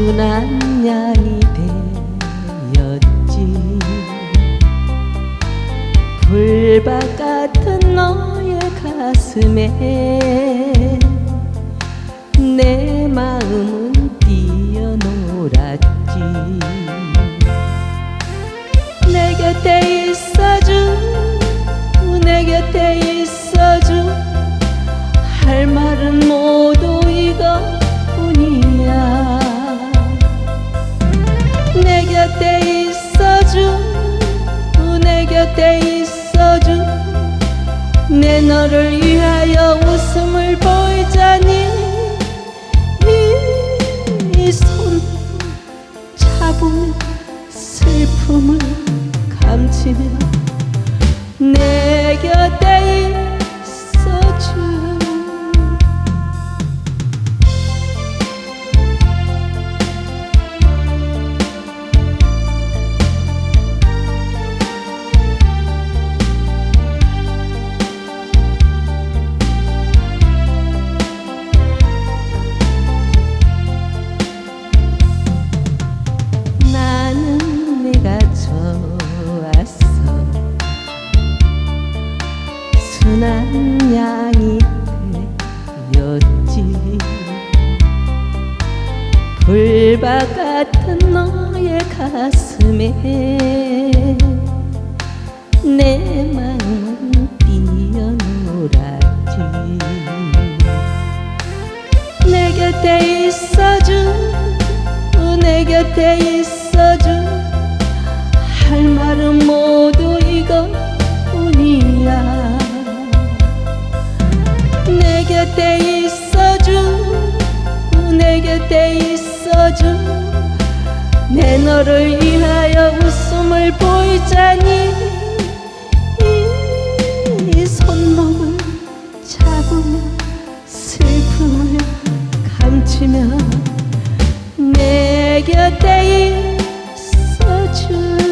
순한 양이 되었지. 불밭 같은 너의 가슴에 내 마음은 뛰어놀았지. 내 곁에 있어주 내 곁에 있어주 할 말은 곁에 있어주 내 너를 위하여 웃음을 보이자 순한 양이 되었지. 불밭 같은 너의 가슴에 내 마음은 뛰어놀았지. 내 곁에 있어주 내 곁에 있어주 있어주 내 너를 위하여 웃음을 보이자니 이 손목을 잡으며 슬픔을 감추며 내 곁에 있어줘